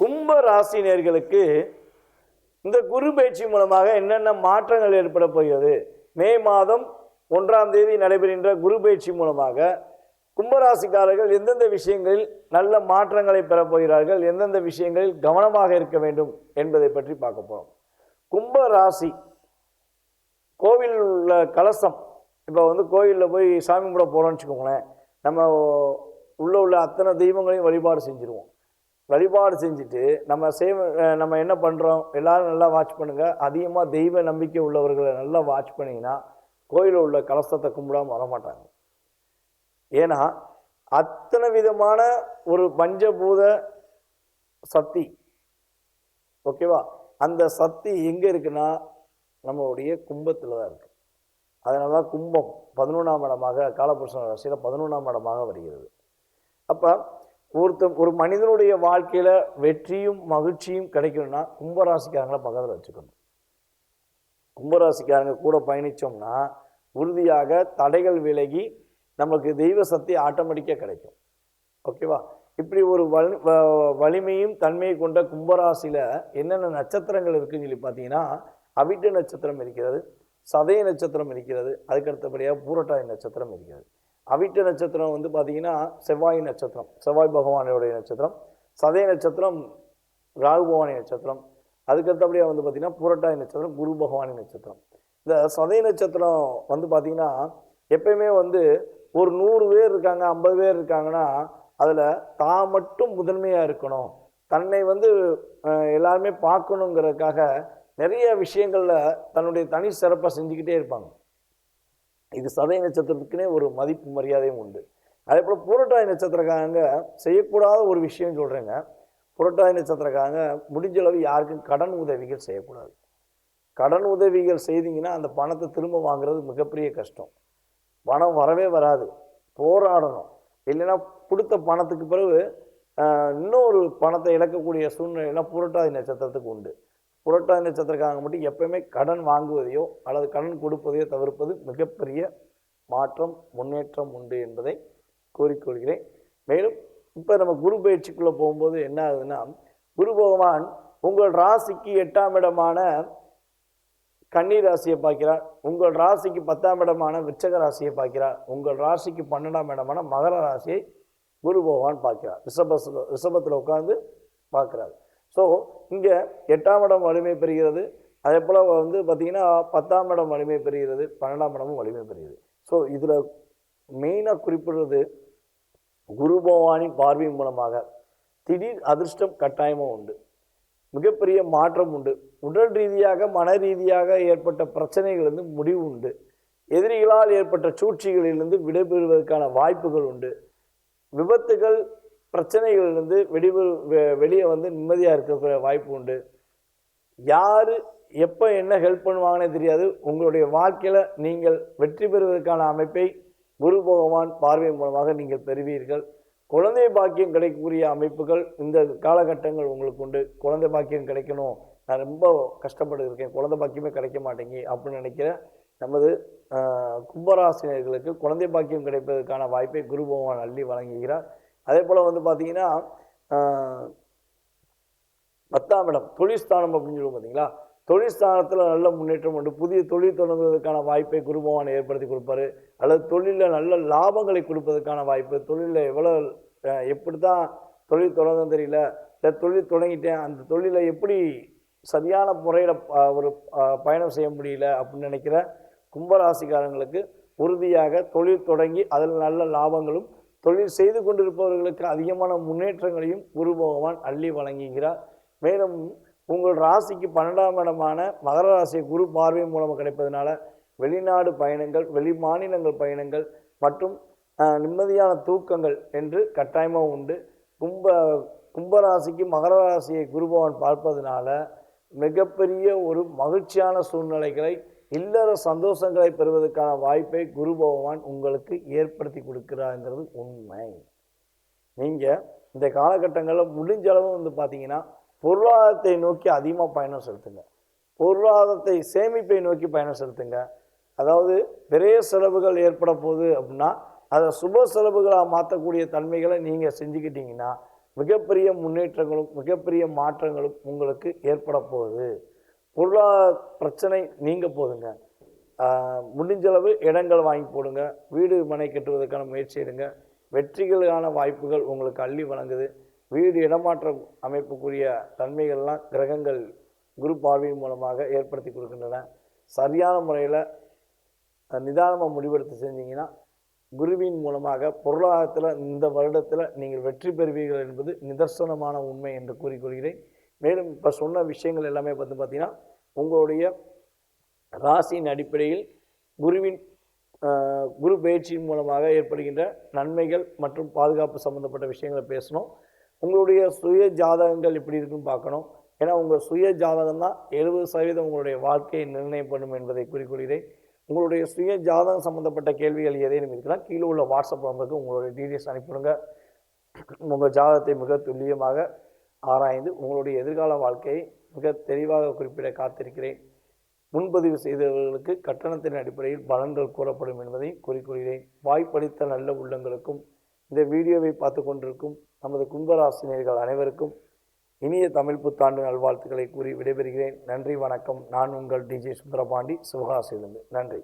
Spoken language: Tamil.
கும்ப ராசினியர்களுக்கு இந்த குரு பயிற்சி மூலமாக என்னென்ன மாற்றங்கள் ஏற்பட போகிறது? மே மாதம் ஒன்றாம் தேதி நடைபெறுகின்ற குரு பயிற்சி மூலமாக கும்பராசிக்காரர்கள் எந்தெந்த விஷயங்களில் நல்ல மாற்றங்களை பெறப்போகிறார்கள் எந்தெந்த விஷயங்களில் கவனமாக இருக்க வேண்டும் என்பதை பற்றி பார்க்க போகிறோம் கும்பராசி கோவில் உள்ள கலசம். இப்போ வந்து கோயிலில் போய் சாமி கும்பிட போகிறோம்னு வச்சுக்கோங்களேன். நம்ம உள்ளே உள்ள அத்தனை தெய்வங்களையும் வழிபாடு செஞ்சுருவோம். வழிபாடு செஞ்சுட்டு நம்ம சேவ நம்ம என்ன பண்ணுறோம் எல்லோரும் நல்லா வாட்ச் பண்ணுங்கள் அதிகமாக தெய்வ நம்பிக்கை உள்ளவர்களை நல்லா வாட்ச் பண்ணிங்கன்னா கோயிலில் உள்ள கலசத்தை கும்பிடாமல் வரமாட்டாங்க. ஏன்னா அத்தனை விதமான ஒரு பஞ்சபூத சக்தி. ஓகேவா? அந்த சக்தி எங்கே இருக்குன்னா நம்மளுடைய கும்பத்தில் தான் இருக்குது அதனால தான் கும்பம் பதினொன்றாம் இடமாக காலபுருஷன் ராசியில் பதினொன்றாம் இடமாக வருகிறது. அப்போ ஒருத்தன் ஒரு மனிதனுடைய வாழ்க்கையில் வெற்றியும் மகிழ்ச்சியும் கிடைக்கணும்னா கும்பராசிக்காரங்களை பக்கத்தில் வச்சுக்கணும். கும்பராசிக்காரங்க கூட பயணித்தோம்னா உறுதியாக தடைகள் விலகி நமக்கு தெய்வ சக்தி ஆட்டோமேட்டிக்காக கிடைக்கும். ஓகேவா இப்படி ஒரு வலி வ- வலிமையும் தன்மையை கொண்ட கும்பராசியில் என்னென்ன நட்சத்திரங்கள் இருக்குன்னு சொல்லி பார்த்தீங்கன்னா அவிட்ட நட்சத்திரம் இருக்கிறது சதய நட்சத்திரம் இருக்கிறது அதுக்கு அடுத்தபடியாக பூரட்டாதி நட்சத்திரம் இருக்கிறது. அவிட்ட நட்சத்திரம் வந்து பார்த்தீங்கன்னா செவ்வாய் நட்சத்திரம் செவ்வாய் பகவானுடைய நட்சத்திரம் சதய நட்சத்திரம் ராகு பகவானி நட்சத்திரம் அதுக்கு அடுத்தபடியாக வந்து பார்த்தீங்கன்னா புரட்டாய் நட்சத்திரம் குரு பகவானி நட்சத்திரம். இந்த சதய நட்சத்திரம் வந்து பார்த்திங்கன்னா எப்பயுமே வந்து ஒரு நூறு பேர் இருக்காங்க ஐம்பது பேர் இருக்காங்கன்னா அதில் தான் மட்டும் முதன்மையாக இருக்கணும். தன்னை வந்து எல்லாருமே பார்க்கணுங்கிறதுக்காக நிறைய விஷயங்களில் தன்னுடைய தனி சிறப்பை செஞ்சுக்கிட்டே இருப்பாங்க. இது சதய நட்சத்திரத்துக்குனே ஒரு மதிப்பு மரியாதையும் உண்டு. அதே போல் புரட்டாதி நட்சத்திரக்காரங்க செய்யக்கூடாத ஒரு விஷயம் சொல்கிறேங்க புரட்டாதி நட்சத்திரக்காரங்க முடிஞ்ச அளவு யாருக்கும் கடன் உதவிகள் செய்யக்கூடாது. கடன் உதவிகள் செய்தீங்கன்னா அந்த பணத்தை திரும்ப வாங்குறது மிகப்பெரிய கஷ்டம். பணம் வரவே வராது. போராடணும். இல்லைன்னா கொடுத்த பணத்துக்கு பிறகு இன்னொரு பணத்தை இழக்கக்கூடிய சூழ்நிலைலாம் புரட்டாதி நட்சத்திரத்துக்கு உண்டு. புரட்டாதி நட்சத்திரக்காரங்க மட்டும் எப்பயுமே கடன் வாங்குவதையோ அல்லது கடன் கொடுப்பதையோ தவிர்ப்பது மிகப்பெரிய மாற்றம் முன்னேற்றம் உண்டு என்பதை கூறிக்கொள்கிறேன். மேலும் இப்போ நம்ம குரு பயிற்சிக்குள்ளே போகும்போது என்ன ஆகுதுன்னா குரு பகவான் உங்கள் ராசிக்கு எட்டாம் இடமான கன்னி ராசியை பார்க்கிறார். உங்கள் ராசிக்கு பத்தாம் இடமான விச்சக ராசியை பார்க்கிறார். உங்கள் ராசிக்கு பன்னெண்டாம் இடமான மகர ராசியை குரு பகவான் பார்க்கிறார். ரிஷபத்தில் ரிஷபத்தில் உட்காந்து பார்க்குறாரு. ஸோ இங்கே எட்டாம் இடம் வலிமை பெறுகிறது. அதே போல் வந்து பார்த்திங்கன்னா பத்தாம் இடம் வலிமை பெறுகிறது பன்னெண்டாம் இடமும் வலிமை பெறுகிறது. ஸோ இதில் மெயினாக குறிப்பிடுறது குரு பகவானின் பார்வை மூலமாக. திடீர் அதிர்ஷ்டம் கட்டாயமாக உண்டு. மிகப்பெரிய மாற்றம் உண்டு. உடல் ரீதியாக மன ரீதியாக ஏற்பட்ட பிரச்சனைகளிலிருந்து முடிவு உண்டு. எதிரிகளால் ஏற்பட்ட சூழ்ச்சிகளிலிருந்து விடைபெறுவதற்கான வாய்ப்புகள் உண்டு. விபத்துகள் பிரச்சனைகள்லேருந்து வெடிவு வெ- வெளியே வந்து நிம்மதியாக இருக்கக்கூடிய வாய்ப்பு உண்டு. யார் எப்போ என்ன ஹெல்ப் பண்ணுவாங்கன்னே தெரியாது. உங்களுடைய வாழ்க்கையில் நீங்கள் வெற்றி பெறுவதற்கான அமைப்பை குரு பகவான் பார்வை மூலமாக நீங்கள் பெறுவீர்கள். குழந்தை பாக்கியம் கிடைக்கக்கூடிய அமைப்புகள் இந்த காலகட்டங்கள் உங்களுக்கு உண்டு. குழந்தை பாக்கியம் கிடைக்கணும். நான் ரொம்ப கஷ்டப்பட்டு இருக்கேன் குழந்தை பாக்கியமே கிடைக்க மாட்டேங்கி அப்படின்னு நினைக்கிற நமது கும்பராசினியர்களுக்கு குழந்தை பாக்கியம் கிடைப்பதற்கான வாய்ப்பை குரு பகவான் அள்ளி வழங்குகிறார். அதே போல் வந்து பார்த்தீங்கன்னா பத்தாம் இடம் தொழிற்ஸ்தானம் அப்படின்னு சொல்லுவோம் பார்த்தீங்களா தொழிற்ஸ்தானத்தில் நல்ல முன்னேற்றம் உண்டு. புதிய தொழில் தொடங்குவதற்கான வாய்ப்பை குருபவான் ஏற்படுத்தி கொடுப்பாரு. அல்லது தொழிலில் நல்ல லாபங்களை கொடுப்பதற்கான வாய்ப்பு தொழிலில் எவ்வளோ எப்படி தான் தொழில் தொடங்கும் தெரியல. இல்லை தொழில் தொடங்கிட்டேன். அந்த தொழிலை எப்படி சரியான முறையில் ஒரு பயணம் செய்ய முடியல அப்படின்னு நினைக்கிற கும்பராசிக்காரங்களுக்கு உறுதியாக தொழில் தொடங்கி அதில் நல்ல லாபங்களும் தொழில் செய்து கொண்டிருப்பவர்களுக்கு அதிகமான முன்னேற்றங்களையும் குரு பகவான் அள்ளி வழங்குகிறார். மேலும் உங்கள் ராசிக்கு பன்னெண்டாம் இடமான மகர ராசி குரு பார்வை மூலமாக கிடைப்பதனால வெளிநாடு பயணங்கள் வெளி மாநிலங்கள் பயணங்கள் மற்றும் நிம்மதியான தூக்கங்கள் என்று கட்டாயமாக உண்டு. கும்ப கும்பராசிக்கு மகர ராசியை குரு பகவான் பார்ப்பதனால மிகப்பெரிய ஒரு மகிழ்ச்சியான சூழ்நிலைகளை இல்லற சந்தோஷங்களை பெறுவதற்கான வாய்ப்பை குரு பகவான் உங்களுக்கு ஏற்படுத்தி கொடுக்கிறாங்கிறது உண்மை. நீங்கள் இந்த காலகட்டங்களில் முடிஞ்ச அளவு வந்து பார்த்தீங்கன்னா பொருளாதாரத்தை நோக்கி அதிகமாக பயணம் செலுத்துங்க. பொருளாதாரத்தை சேமிப்பை நோக்கி பயணம் செலுத்துங்க. அதாவது பெரிய செலவுகள் ஏற்பட போகுது அப்படின்னா அதை சுப செலவுகளாக மாற்றக்கூடிய தன்மைகளை நீங்கள் செஞ்சுக்கிட்டிங்கன்னா மிகப்பெரிய முன்னேற்றங்களும் மிகப்பெரிய மாற்றங்களும் உங்களுக்கு ஏற்பட போகுது. பொருளாதார பிரச்சனை நீங்க போதுங்க. முடிஞ்சளவு இடங்கள் வாங்கி போடுங்க. வீடு மனை கட்டுவதற்கான முயற்சி எடுங்க. வெற்றிகளுக்கான வாய்ப்புகள் உங்களுக்கு அள்ளி வழங்குது. வீடு இடமாற்ற அமைப்புக்குரிய தன்மைகள்லாம் கிரகங்கள் குரு பார்வையின் மூலமாக ஏற்படுத்தி கொடுக்கின்றன. சரியான முறையில் நிதானமாக முடிவெடுத்து செஞ்சீங்கன்னா குருவின் மூலமாக பொருளாதாரத்தில் இந்த வருடத்தில் நீங்கள் வெற்றி பெறுவீர்கள் என்பது நிதர்சனமான உண்மை என்று கூறிக்கொள்கிறேன். மேலும் இப்போ சொன்ன விஷயங்கள் எல்லாமே வந்து பார்த்திங்கன்னா உங்களுடைய ராசியின் அடிப்படையில் குருவின் குரு பயிற்சியின் மூலமாக ஏற்படுகின்ற நன்மைகள் மற்றும் பாதுகாப்பு சம்மந்தப்பட்ட விஷயங்களை பேசணும். உங்களுடைய சுய ஜாதகங்கள் எப்படி இருக்குன்னு பார்க்கணும். ஏன்னா உங்கள் சுய ஜாதகம் தான் எழுபது சதவீதம் உங்களுடைய வாழ்க்கையை நிர்ணயம் பண்ணும் என்பதை குறிக்கொள்கிறேன் உங்களுடைய சுய ஜாதகம் சம்மந்தப்பட்ட கேள்விகள் ஏதேனும் இருக்கலாம் கீழே உள்ள வாட்ஸ்அப் நம்பருக்கு உங்களுடைய டீட்டெயில்ஸ் அனுப்பிவிடுங்க. உங்கள் ஜாதகத்தை மிக துல்லியமாக ஆராய்ந்து உங்களுடைய எதிர்கால வாழ்க்கையை மிக தெளிவாக குறிப்பிட காத்திருக்கிறேன். முன்பதிவு செய்தவர்களுக்கு கட்டணத்தின் அடிப்படையில் பலன்கள் கூறப்படும் என்பதை குறிக்கொள்கிறேன். வாய்ப்பளித்த நல்ல உள்ளங்களுக்கும் இந்த வீடியோவை பார்த்து கொண்டிருக்கும் நமது கும்பராசினியர்கள் அனைவருக்கும் இனிய தமிழ் புத்தாண்டு நல்வாழ்த்துக்களை கூறி விடைபெறுகிறேன். நன்றி வணக்கம். நான் உங்கள் டிஜே சுந்தரபாண்டி சிவகாசியிலிருந்து. நன்றி.